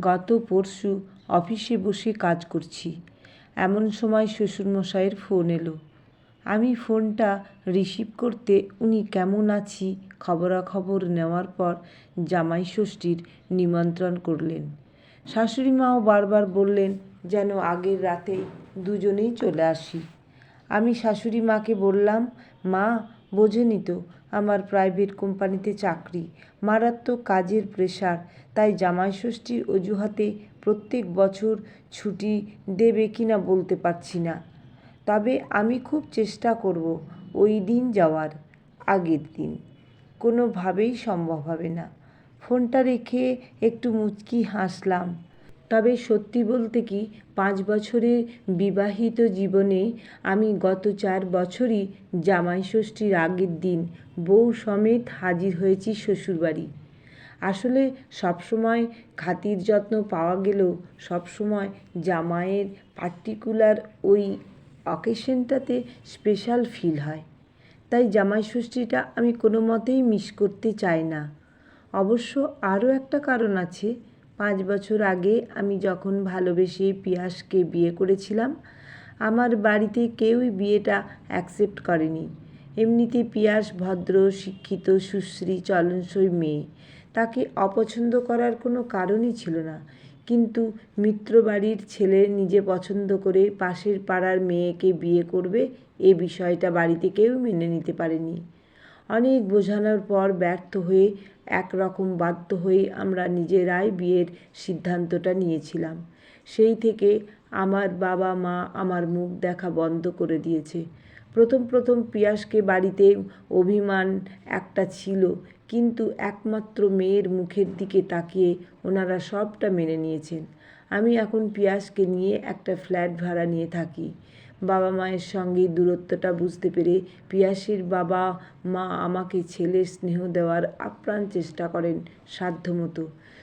গত পরশু অফিসে বসে কাজ করছি। এমন সময় শ্বশুরমশাইয়ের ফোন এলো। আমি ফোনটা রিসিভ করতে উনি কেমন আছি খবরাখবর নেওয়ার পর জামাই ষষ্ঠীর নিমন্ত্রণ করলেন। শাশুড়ি মাও বারবার বললেন যেন আগের রাতে দুজনেই চলে আসি। আমি শাশুড়ি মাকে বললাম, মা, বোঝেনি তো আমার প্রাইভেট কোম্পানিতে চাকরি। মারাত্মক কাজের প্রেশার তাই জামাই ষষ্ঠীর অজুহাতে প্রত্যেক বছর ছুটি দেবে কিনা বলতে পারছি না। তবে আমি খুব চেষ্টা করব ওই দিন যাওয়ার, আগের দিন। কোনোভাবেই সম্ভব হবে না। ফোনটা রেখে একটু মুচকি হাসলাম। তবে সত্যি বলতে কি, পাঁচ বছরের বিবাহিত জীবনে আমি গত চার বছরই জামাই ষষ্ঠীর আগের দিন বউ সমেত হাজির হয়েছি শ্বশুরবাড়ি। আসলে সবসময় খাতির যত্ন পাওয়া গেলেও সবসময় জামাইয়ের পার্টিকুলার ওই অকেশনটাতে স্পেশাল ফিল হয়। তাই জামাই ষষ্ঠীটা আমি কোনো মতেই মিস করতে চাই না। অবশ্য আরও একটা কারণ আছে পাঁচ বছর আগে আমি যখন ভালোবেসে পিয়াসকে বিয়ে করেছিলাম, আমার বাড়িতে কেউই বিয়েটা অ্যাকসেপ্ট করেনি। এমনিতে পিয়াস ভদ্র, শিক্ষিত, সুশ্রী, চলনসই মেয়ে। তাকে অপছন্দ করার কোনো কারণই ছিল না। কিন্তু মিত্রবাড়ির ছেলে নিজে পছন্দ করে পাশের পাড়ার মেয়েকে বিয়ে করবে, এ বিষয়টা বাড়িতে কেউ মেনে নিতে পারেনি। অনেক বোঝানোর পর ব্যর্থ হয়ে একরকম বাধ্য হয়ে আমরা নিজেরাই বিয়ের সিদ্ধান্তটা নিয়েছিলাম। সেই থেকে আমার বাবা মা আমার মুখ দেখা বন্ধ করে দিয়েছে। প্রথম প্রথম পিয়াসকে বাড়িতে অভিমান একটা ছিল, কিন্তু একমাত্র মেয়ের মুখের দিকে তাকিয়ে ওনারা সবটা মেনে নিয়েছেন। আমি এখন পিয়াসকে নিয়ে একটা ফ্ল্যাট ভাড়া নিয়ে থাকি। বাবা মায়ের সঙ্গে দূরত্বটা বুঝতে পেরে পিয়াসির বাবা মা আমাকে ছেলের স্নেহ দেওয়ার আপ্রাণ চেষ্টা করেন সাধ্যমতো।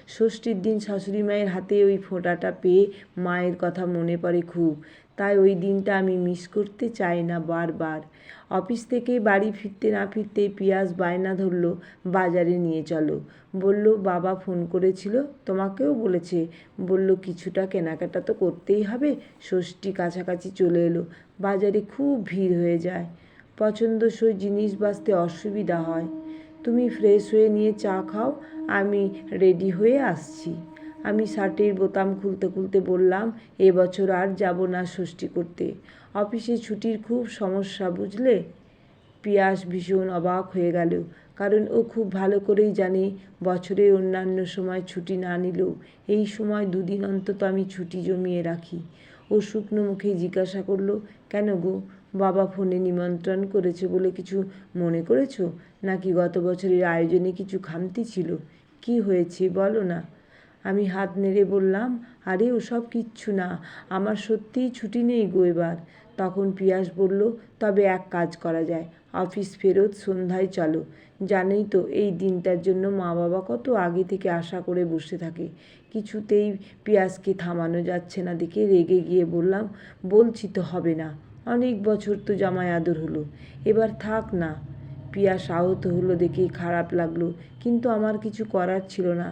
ষষ্ঠীর দিন শাশুড়ি মায়ের হাতে ওই ফোঁটাটা পেয়ে মায়ের কথা মনে পড়ে খুব। তাই ওই দিনটা আমি মিস করতে চাই না বারবার। অফিস থেকে বাড়ি ফিরতে না ফিরতে পিয়াস বায়না ধরলো, বাজারে নিয়ে চলো। বলল, বাবা ফোন করেছিল, তোমাকেও বলেছে। বলল, কিছুটা কেনাকাটা তো করতেই হবে। ষষ্ঠী কাছাকাছি চলে এলো। বাজারে খুব ভিড় হয়ে যায়। পছন্দসই জিনিস বাঁচতে অসুবিধা হয়। তুমি ফ্রেশ হয়ে নিয়ে চা খাও, আমি রেডি হয়ে আসছি। আমি শার্টের বোতাম খুলতে খুলতে বললাম এবছর আর যাব না ষষ্ঠী করতে। অফিসে ছুটির খুব সমস্যা, বুঝলে? পিয়াস ভীষণ অবাক হয়ে গেল, কারণ ও খুব ভালো করেই জানে বছরে অন্যান্য সময় ছুটি না নিলেও এই সময় দুদিন অন্তত আমি ছুটি জমিয়ে রাখি। ও শুকনো মুখে জিজ্ঞাসা করল, কেন গো? বাবা ফোনে নিমন্ত্রণ করেছে বলে কিছু মনে করেছ? নাকি গত বছরের আয়োজনে কিছু খামতি ছিল? কি হয়েছে বলো না? আমি হাত নেড়ে বললাম, আরে ওসব কিচ্ছু না, আমার সত্যিই ছুটি নেই গো এবার। তখন পিয়াস বলল, তবে এক কাজ করা যায়, অফিস ফেরত সন্ধ্যায় চলো। জানোই তো, এই দিনটার জন্য মা বাবা কত আগে থেকে আশা করে বসে থাকে। কিছুতেই পিয়াসকে থামানো যাচ্ছে না দেখে রেগে গিয়ে বললাম, বলছি তো হবে না, অনেক বছর তো জামাই আদর হলো, এবার থাক না। পিয়াস আহত হলো দেখে খারাপ লাগল, কিন্তু আমার কিছু করার ছিল না।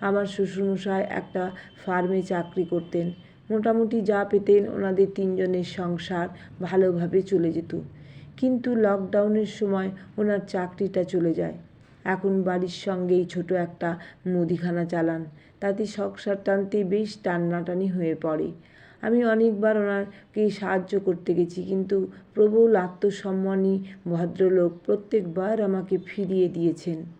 আমার শ্বশুরমশাই একটা ফার্মে চাকরি করতেন। মোটামুটি যা পেতেন ওনাদের তিনজনের সংসার ভালোভাবে চলে যেত। কিন্তু লকডাউনের সময় ওনার চাকরিটা চলে যায়। এখন বাড়ির সঙ্গেই ছোট একটা মুদিখানা চালান। তাতে সংসার টানতে বেশ টান্নাটানি হয়ে পড়ে। আমি অনেকবার ওনাকে সাহায্য করতে গেছি, কিন্তু প্রবল আত্মসম্মানী ভদ্রলোক প্রত্যেকবার আমাকে ফিরিয়ে দিয়েছেন।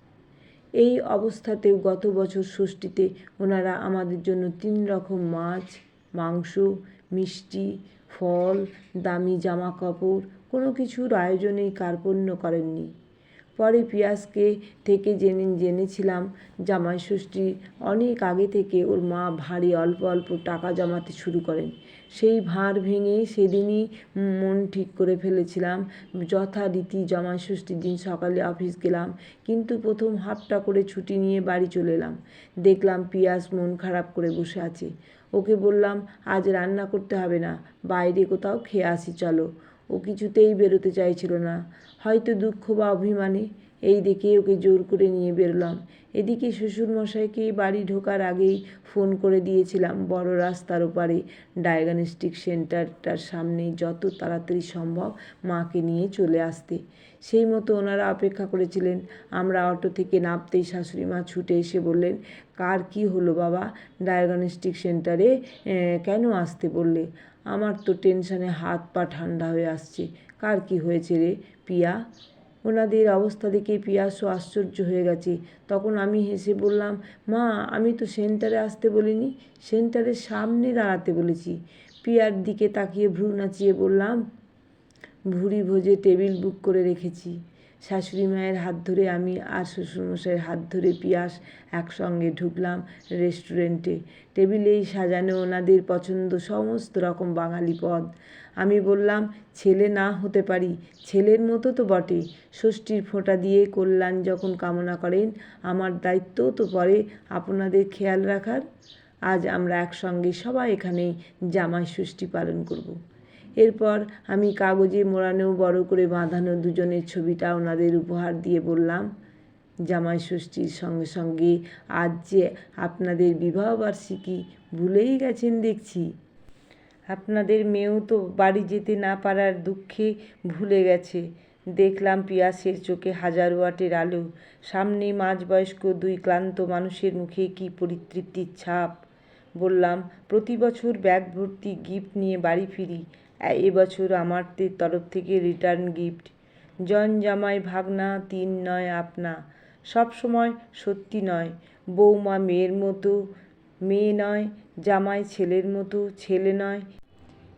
এই অবস্থাতেও গত বছর ষষ্ঠীতে ওনারা আমাদের জন্য তিন রকম মাছ, মাংস, মিষ্টি, ফল, দামি জামা কাপড় কোনো কিছুর আয়োজনেই কার্পণ্য করেননি। পরে পিয়াসকে থেকে জেনে, জেনেছিলাম জামাই ষষ্ঠী অনেক আগে থেকে ওর মা ভারী অল্প অল্প টাকা জমাতে শুরু করেন। সেই ভাঁড় ভেঙে সেদিনই মন ঠিক করে ফেলেছিলাম। যথারীতি জামাই ষষ্ঠীর দিন সকালে অফিস গেলাম, কিন্তু প্রথম হাফটা করে ছুটি নিয়ে বাড়ি চলে এলাম। দেখলাম পিয়াস মন খারাপ করে বসে আছে। ওকে বললাম, আজ রান্না করতে হবে না, বাইরে কোথাও খেয়ে আসি, চলো। ও কিছুতেই বেরোতে চাইছিল না। হয়তো দুঃখ বা অভিমানে এই দেখে ওকে জোর করে নিয়ে বেরোলাম। এদিকে শ্বশুরমশাইকে বাড়ি ঢোকার আগেই ফোন করে দিয়েছিলাম, বড় রাস্তার ওপারে। ডায়াগনস্টিক সেন্টারটার সামনে যত তাড়াতাড়ি সম্ভব মাকে নিয়ে চলে আসতে। সেই মতো ওনারা অপেক্ষা করেছিলেন। আমরা অটো থেকে নামতেই শাশুড়ি মা ছুটে এসে বললেন, কার কি হলো বাবা? ডায়াগনস্টিক সেন্টারে কেন আসতে বললে? আমার তো টেনশানে হাত পা ঠান্ডা হয়ে আসছে। কার কি হয়েছে রে পিয়া? ওনাদের অবস্থা দেখে পিয়াসও আশ্চর্য হয়ে গেছে। তখন আমি হেসে বললাম, মা, আমি তো সেন্টারে আসতে বলিনি, সেন্টারের সামনে দাঁড়াতে বলেছি। পিয়ার দিকে তাকিয়ে ভ্রু নাচিয়ে বললাম, ভুড়ি ভোজে টেবিল বুক করে রেখেছি। শাশুড়ি মায়ের হাত ধরে আমি আর শ্বশুরমশাইয়ের হাত ধরে পিয়াস একসঙ্গে ঢুকলাম রেস্টুরেন্টে। টেবিলেই সাজানো ওনাদের পছন্দ সমস্ত রকম বাঙালি পদ। আমি বললাম, ছেলে না হতে পারি, ছেলের মতো তো বটে। ষষ্ঠীর ফোঁটা দিয়ে কল্যাণ যখন কামনা করেন, আমার দায়িত্বও তো পরে আপনাদের খেয়াল রাখার। আজ আমরা একসঙ্গে সবাই এখানে জামাই ষষ্ঠী পালন করব। এরপর আমি কাগজে মোড়ানো, বড় করে বাঁধানো দুজনের ছবিটা ওনাদের উপহার দিয়ে বললাম, জামাই ষষ্ঠীর সঙ্গে সঙ্গে আজ যে আপনাদের বিবাহবার্ষিকী ভুলেই গেছেন দেখছি। আপনাদের মেয়েও তো বাড়ি যেতে না পারার দুঃখে ভুলে গেছে। দেখলাম পিয়াসের চোখে হাজার ওয়াটের আলো। সামনে মাঝবয়স্ক দুই ক্লান্ত মানুষের মুখে কি পরিতৃপ্তির ছাপ। বললাম, প্রতি বছর ব্যাগ ভর্তি গিফট নিয়ে বাড়ি ফিরি। এবছর আমারদের তরফ থেকে রিটার্ন গিফট জন জামাই ভাগনা, তিন নয় আপনা। সব সময় সত্যি নয়। বৌমা মেয়ের মতো, মেয়ে নয়। জামাই ছেলের মতো, ছেলে নয়।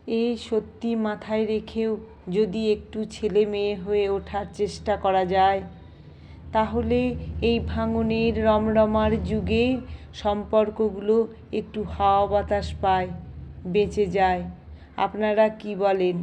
এই সত্যি মাথায় রেখেও যদি একটু ছেলে মেয়ে হয়ে ওঠার চেষ্টা করা যায়, তাহলে এই ভাঙনের রমরমার যুগে সম্পর্কগুলো একটু হাওয়া বাতাস পায়, বেঁচে যায়। আপনারা কী বলেন?